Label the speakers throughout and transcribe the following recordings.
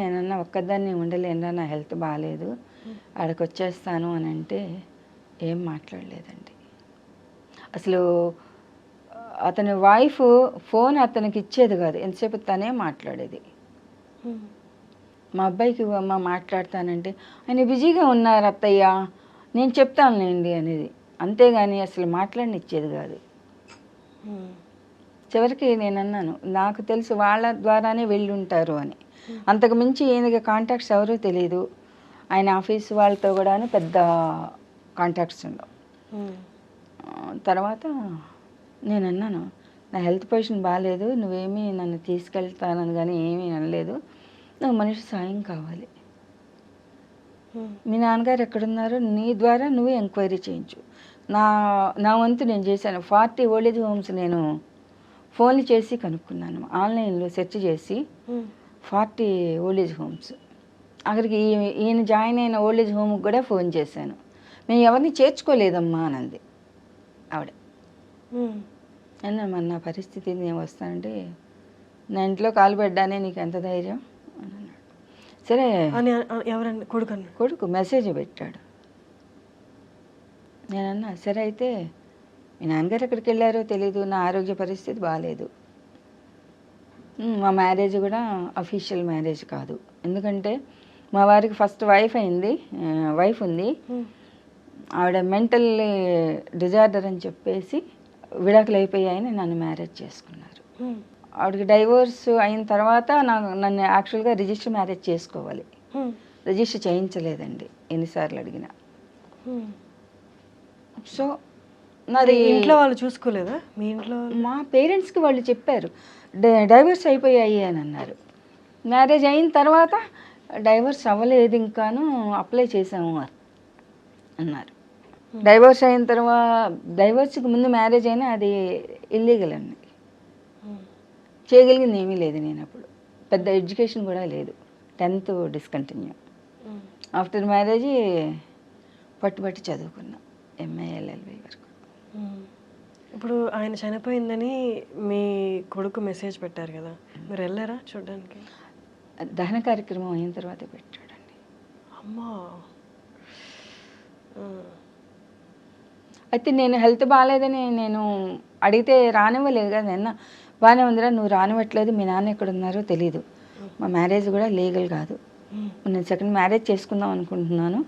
Speaker 1: నేనన్నా ఒక్కదాన్ని ఉండలేనురా నా హెల్త్ బాగాలేదు ఆడకి వచ్చేస్తాను అని అంటే ఏం మాట్లాడలేదండి. అసలు అతని వైఫ్ ఫోన్ అతనికి ఇచ్చేది కాదు ఎంతసేపు తనే మాట్లాడేది. మా అబ్బాయికి అమ్మ మాట్లాడతానంటే ఆయన బిజీగా ఉన్నారు అత్తయ్య నేను చెప్తానులేండి అనేది. అంతేగాని అసలు మాట్లాడనిచ్చేది కాదు. చివరికి నేను అన్నాను నాకు తెలుసు వాళ్ళ ద్వారానే వెళ్ళి ఉంటారు అని. అంతకు మించి ఈయనకి కాంటాక్ట్స్ ఎవరో తెలియదు ఆయన ఆఫీస్ వాళ్ళతో కూడా పెద్ద కాంటాక్ట్స్ ఉండవు. తర్వాత నేను అన్నాను నా హెల్త్ పొజిషన్ బాగాలేదు నువ్వేమీ నన్ను తీసుకెళ్తానని కానీ ఏమీ అనలేదు. నువ్వు మనిషి సాయం కావాలి. మీ నాన్నగారు ఎక్కడున్నారో? నీ ద్వారా నువ్వు ఎంక్వైరీ చేయించు. నా నా వంతు నేను చేశాను. ఫార్టీ ఓల్డేజ్ హోమ్స్ నేను ఫోన్లు చేసి కనుక్కున్నాను. ఆన్లైన్లో సెర్చ్ చేసి ఫార్టీ ఓల్డేజ్ హోమ్స్. అక్కడికి ఈయన జాయిన్ అయిన ఓల్డేజ్ హోమ్కి కూడా ఫోన్ చేశాను. మేము ఎవరిని చేర్చుకోలేదమ్మా అనంది. ఆవిడ. అన్నా మరి నా పరిస్థితి నేను వస్తానంటే నా ఇంట్లో కాలు పెట్టడానే నీకు ఎంత ధైర్యం? అని అన్నాడు. సరే.
Speaker 2: అని ఎవరండి కొడుకు
Speaker 1: కొడుకు మెసేజ్ పెట్టాడు. నేనన్నా సరే అయితే మీ నాన్నగారు ఎక్కడికి వెళ్ళారో తెలీదు నా ఆరోగ్య పరిస్థితి బాగాలేదు "ఉమ్, మా మ్యారేజ్ కూడా అఫీషియల్ మ్యారేజ్ కాదు. ఎందుకంటే మా వారికి ఫస్ట్ వైఫ్ అయింది వైఫ్ ఉంది. ఆవిడ మెంటల్ డిజార్డర్ అని చెప్పేసి విడాకులు అయిపోయాయని నన్ను మ్యారేజ్ చేసుకున్నారు. ఆవిడకి డైవోర్స్ అయిన తర్వాత నాకు నన్ను యాక్చువల్గా రిజిస్టర్ మ్యారేజ్ చేసుకోవాలి. రిజిస్టర్ చేయించలేదండి ఎన్నిసార్లు అడిగినా. సో నాది
Speaker 2: ఇంట్లో వాళ్ళు చూసుకోలేదా? మీ ఇంట్లో?
Speaker 1: మా పేరెంట్స్కి వాళ్ళు చెప్పారు "డై- డైవర్స్ అయిపోయాయి అని అన్నారు. మ్యారేజ్ అయిన తర్వాత డైవర్స్ అవ్వలేదు ఇంకాను అప్లై చేసాము అని అన్నారు. డైవర్స్ అయిన తర్వాత డైవర్స్కి ముందు మ్యారేజ్ అయినా అది ఇల్లీగల్ అండి. చేయగలిగింది ఏమీ లేదు నేను అప్పుడు. పెద్ద ఎడ్యుకేషన్ కూడా లేదు. Tenth discontinue. ఆఫ్టర్ మ్యారేజ్ పట్టుబట్టి చదువుకున్నా ఎంఏ ఎల్ఎల్బి
Speaker 2: ఇప్పుడు ఆయన చనిపోయిందని మీ కొడుకు మెసేజ్ పెట్టారు కదా. మీరు వెళ్ళారా చూడడానికి?
Speaker 1: దహన కార్యక్రమం అయిన తర్వాత పెట్టాడండి.
Speaker 2: అమ్మా.
Speaker 1: అయితే నేను హెల్త్ బాగాలేదని నేను అడిగితే రానివ్వలేదు కదా నిన్న. బాగానే ఉందిరా నువ్వు రానివ్వట్లేదు మీ నాన్న ఎక్కడ ఉన్నారో తెలీదు. మా మ్యారేజ్ కూడా లీగల్ కాదు. నేను సెకండ్ మ్యారేజ్ చేసుకుందాం అనుకుంటున్నాను.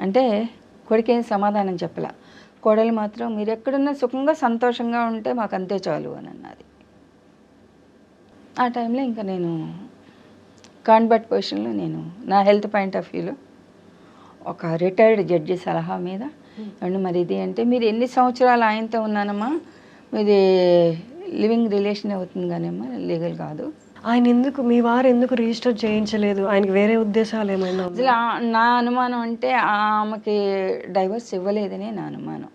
Speaker 1: అంటే కొడుకేం సమాధానం చెప్పలా. కోడలు మాత్రం మీరు ఎక్కడున్నా సుఖంగా సంతోషంగా ఉంటే మాకు అంతే చాలు అని అన్నది. ఆ టైంలో ఇంకా నేను కాన్బర్ట్ పొజిషన్లో నేను నా హెల్త్ పాయింట్ ఆఫ్ వ్యూలో ఒక రిటైర్డ్ జడ్జి సలహా మీద అండ్ మరి ఇది అంటే మీరు ఎన్ని సంవత్సరాలు ఆయనతో ఉన్నానమ్మా? మీది లివింగ్ రిలేషన్ అవుతుంది కానమ్మా లీగల్ కాదు.
Speaker 2: ఆయన ఎందుకు మీ వారు ఎందుకు రిజిస్టర్ చేయించలేదు ఆయనకి వేరే ఉద్దేశాలు ఏమైనా?
Speaker 1: అసలు నా అనుమానం అంటే ఆమెకి డైవర్స్ ఇవ్వలేదని నా అనుమానం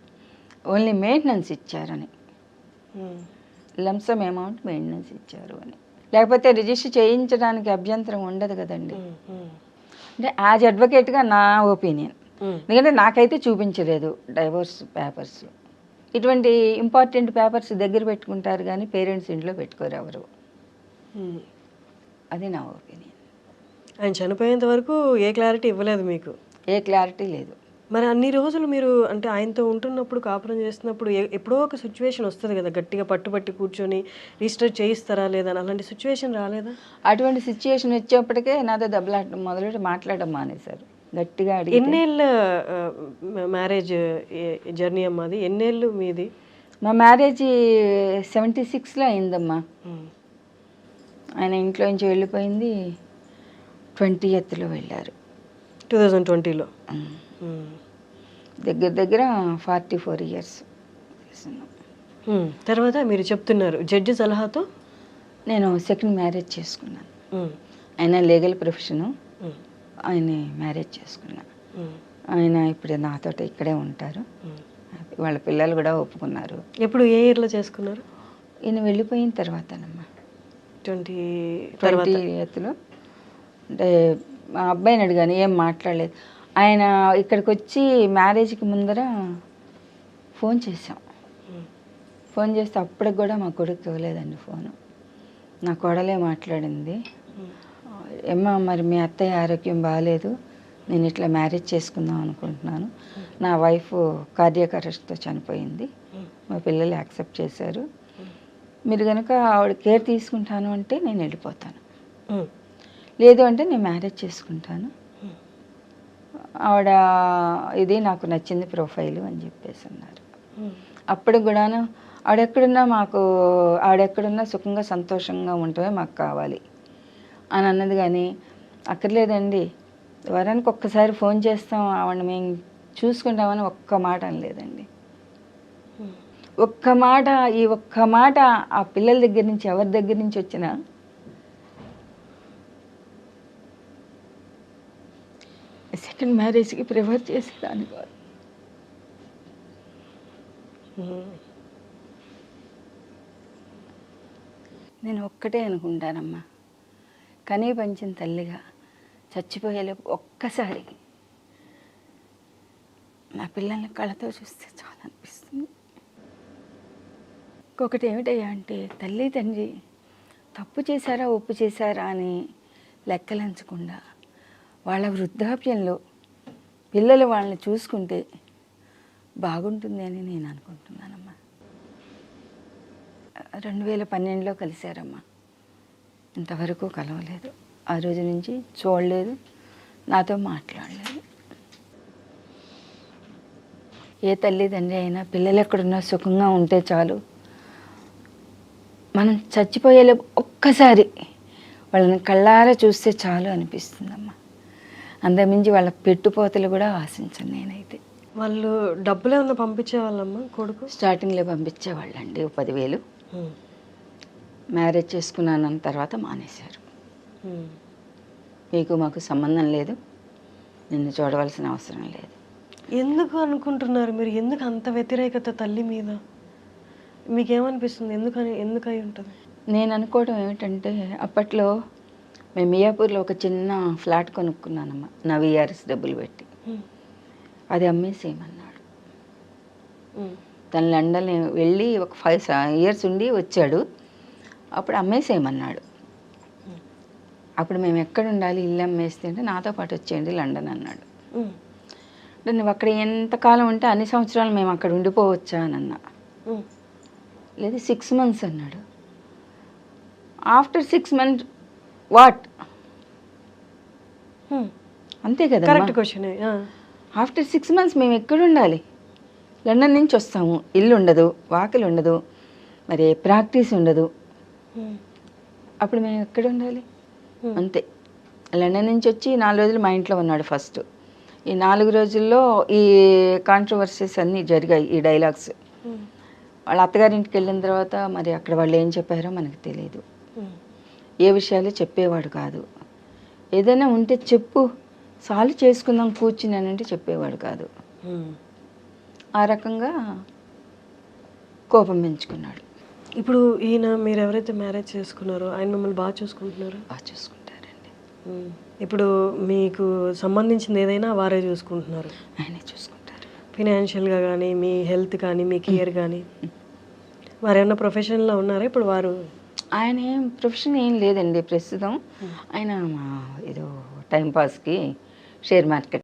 Speaker 1: ఓన్లీ మెయింటెనెన్స్ ఇచ్చారని. లంసమ్ అమౌంట్ మెయింటెనెన్స్ ఇచ్చారు అని లేకపోతే రిజిస్టర్ చేయించడానికి అభ్యంతరం ఉండదు కదండి
Speaker 2: ఉమ్, ఉమ్,
Speaker 1: అంటే యాజ్ అడ్వకేట్గా నా ఒపీనియన్
Speaker 2: ఉమ్.
Speaker 1: ఎందుకంటే నాకైతే చూపించలేదు డైవోర్స్ పేపర్స్ ఇటువంటి ఇంపార్టెంట్ పేపర్స్ దగ్గర పెట్టుకుంటారు కానీ పేరెంట్స్ ఇంట్లో పెట్టుకోరు ఎవరు. అది నా ఒపీనియన్.
Speaker 2: ఆయన చనిపోయేంత వరకు ఏ క్లారిటీ ఇవ్వలేదు మీకు?
Speaker 1: ఏ క్లారిటీ లేదు.
Speaker 2: మరి అన్ని రోజులు మీరు అంటే ఆయనతో ఉంటున్నప్పుడు కాపురం చేస్తున్నప్పుడు ఎప్పుడో ఒక సిచ్యువేషన్ వస్తుంది కదా గట్టిగా పట్టుబట్టి కూర్చొని రిజిస్టర్ చేయిస్తారా లేదా అని. అలాంటి సిచ్యువేషన్ రాలేదా?
Speaker 1: అటువంటి సిచ్యుయేషన్ వచ్చేప్పటికే నాతో దెబ్బలాట మొదలెట్టి మాట్లాడడం మానేశారు. గట్టిగా అడిగి
Speaker 2: ఎన్నేళ్ళ మ్యారేజ్ జర్నీ అమ్మా అది? ఎన్నేళ్ళు మీది?
Speaker 1: మా మ్యారేజ్ సెవెంటీ సిక్స్లో అయిందమ్మా. ఆయన ఇంట్లో నుంచి వెళ్ళిపోయింది ట్వంటీ ఎత్లో వెళ్ళారు.
Speaker 2: టూ థౌజండ్ ట్వంటీలో.
Speaker 1: దగ్గర దగ్గర ఫార్టీ ఫోర్ ఇయర్స్
Speaker 2: తర్వాత మీరు చెప్తున్నారు జడ్జి సలహాతో?
Speaker 1: నేను సెకండ్ మ్యారేజ్ చేసుకున్నాను. ఆయన లీగల్ ప్రొఫెషను. ఆయన మ్యారేజ్ చేసుకున్నా ఆయన ఇప్పుడు నాతో ఇక్కడే ఉంటారు. వాళ్ళ పిల్లలు కూడా ఒప్పుకున్నారు.
Speaker 2: ఎప్పుడు ఏ ఇయర్లో చేసుకున్నారు?
Speaker 1: ఈయన వెళ్ళిపోయిన తర్వాతనమ్మా
Speaker 2: ట్వంటీ తర్వాత.
Speaker 1: ట్వంటీ ఎత్తులో. అంటే మా అబ్బాయిని అడిగాను ఏం మాట్లాడలేదు. ఆయన ఇక్కడికి వచ్చి మ్యారేజ్కి ముందర ఫోన్ చేసాం ఫోన్ చేస్తే అప్పటికి కూడా మా కొడుకు ఇవ్వలేదండి ఫోను. నా కోడలే మాట్లాడింది. ఏమ్మా మరి మీ అత్తయ్య ఆరోగ్యం బాగాలేదు నేను ఇట్లా మ్యారేజ్ చేసుకుందాం అనుకుంటున్నాను. నా వైఫ్ కార్డియక్ అరెస్ట్తో చనిపోయింది. మా పిల్లలు యాక్సెప్ట్ చేశారు. మీరు కనుక ఆవిడ కేర్ తీసుకుంటాను అంటే నేను వెళ్ళిపోతాను. లేదు అంటే నేను మ్యారేజ్ చేసుకుంటాను ఆవిడ ఇది నాకు నచ్చింది ప్రొఫైలు అని చెప్పేసి అన్నారు. అప్పుడు కూడాను ఆవిడెక్కడున్నా మాకు ఆవిడెక్కడున్నా సుఖంగా సంతోషంగా ఉండటమే మాకు కావాలి అని అన్నది కానీ అక్కర్లేదండి వారానికి ఒక్కసారి ఫోన్ చేస్తాం ఆవిడని మేము చూసుకుంటామని ఒక్క మాట అనలేదండి. ఒక్క మాట ఈ ఒక్క మాట ఆ పిల్లల దగ్గర నుంచి ఎవరి దగ్గర నుంచి వచ్చినా సెకండ్ మ్యారేజ్కి ప్రిఫర్ చేసేదాన్ని కాదు. నేను ఒక్కటే అనుకుంటానమ్మా. కనీ పంచిన తల్లిగా చచ్చిపోయేలోపు ఒక్కసారి నా పిల్లల్ని కళ్ళతో చూస్తే చాలా ఇంకొకటి ఏమిటయ్యా అంటే తల్లి తండ్రి తప్పు చేశారా ఒప్పు చేశారా అని లెక్కలంచకుండా వాళ్ళ వృద్ధాప్యంలో పిల్లలు వాళ్ళని చూసుకుంటే బాగుంటుంది అని నేను అనుకుంటున్నానమ్మా. రెండు వేల పన్నెండులో కలిశారమ్మా. ఇంతవరకు కలవలేదు. ఆ రోజు నుంచి చూడలేదు నాతో మాట్లాడలేదు. ఏ తల్లిదండ్రి అయినా పిల్లలు ఎక్కడున్నా సుఖంగా ఉంటే చాలు. మనం చచ్చిపోయేలో ఒక్కసారి వాళ్ళని కళ్ళారా చూస్తే చాలు అనిపిస్తుందమ్మా. అంతమించి వాళ్ళ పెట్టుపోతలు కూడా ఆశించను నేనైతే.
Speaker 2: వాళ్ళు డబ్బులు ఏమన్నా పంపించే వాళ్ళమ్మా కొడుకు?
Speaker 1: స్టార్టింగ్లో పంపించేవాళ్ళండి పదివేలు. మ్యారేజ్ చేసుకున్నాను తర్వాత మానేశారు. మీకు మాకు సంబంధం లేదు. నిన్ను చూడవలసిన అవసరం లేదు.
Speaker 2: ఎందుకు అనుకుంటున్నారు మీరు? ఎందుకు అంత వ్యతిరేకత తల్లి మీద? మీకేమనిపిస్తుంది? ఎందుకని ఎందుకు ఉంటుంది?
Speaker 1: నేను అనుకోవడం ఏమిటంటే అప్పట్లో మేము మియాపూర్లో ఒక చిన్న ఫ్లాట్ కొనుక్కున్నానమ్మా నా విఆర్ఎస్ డబ్బులు పెట్టి. అది అమ్మేసేయమన్నాడు. తను లండన్ వెళ్ళి ఒక ఫైవ్ ఇయర్స్ ఉండి వచ్చాడు. అప్పుడు అమ్మేసేయమన్నాడు. అప్పుడు మేము ఎక్కడ ఉండాలి ఇల్లు అమ్మేస్తే అంటే నాతో పాటు వచ్చేయండి లండన్ అన్నాడు. అంటే నువ్వు అక్కడ ఎంతకాలం ఉంటే అన్ని సంవత్సరాలు మేము అక్కడ ఉండిపోవచ్చా అని అన్నా. లేదు సిక్స్ మంత్స్ అన్నాడు. After six month what. అంతే కదా
Speaker 2: correct question
Speaker 1: after six months మేము ఎక్కడ ఉండాలి? లండన్ నుంచి వస్తాము. ఇల్లు ఉండదు వాకిలు ఉండదు మరి ప్రాక్టీస్ ఉండదు. అప్పుడు మేము ఎక్కడ ఉండాలి?
Speaker 2: Hmm.
Speaker 1: అంతే. లండన్ నుంచి వచ్చి నాలుగు రోజులు మా ఇంట్లో ఉన్నాడు ఫస్ట్ ఈ నాలుగు రోజుల్లో ఈ కాంట్రవర్సీస్ అన్నీ జరిగాయి ఈ డైలాగ్స్ వాళ్ళ అత్తగారింటికి వెళ్ళిన తర్వాత మరి అక్కడ వాళ్ళు ఏం చెప్పారో మనకు తెలియదు ఏ విషయాలు చెప్పేవాడు కాదు. ఏదైనా ఉంటే చెప్పు సాల్వ్ చేసుకుందాం కూర్చున్నానంటే చెప్పేవాడు కాదు. ఆ రకంగా కోపం పెంచుకున్నాడు.
Speaker 2: ఇప్పుడు ఈయన మీరు ఎవరైతే మ్యారేజ్ చేసుకున్నారో ఆయన మిమ్మల్ని బాగా చూసుకుంటున్నారు?
Speaker 1: బాగా చూసుకుంటారండి.
Speaker 2: ఇప్పుడు మీకు సంబంధించింది ఏదైనా వారే చూసుకుంటున్నారు.
Speaker 1: ఆయనే చూసుకుంటారు.
Speaker 2: ఫినాన్షియల్గా కానీ మీ హెల్త్ కానీ మీ కేర్ కానీ. వారు ఏమన్నా ప్రొఫెషన్లో ఉన్నారా? ఇప్పుడు వారు
Speaker 1: ఆయన ఏం ప్రొఫెషన్ ఏం లేదండి ప్రస్తుతం. ఆయన మా ఏదో టైంపాస్కి షేర్ మార్కెట్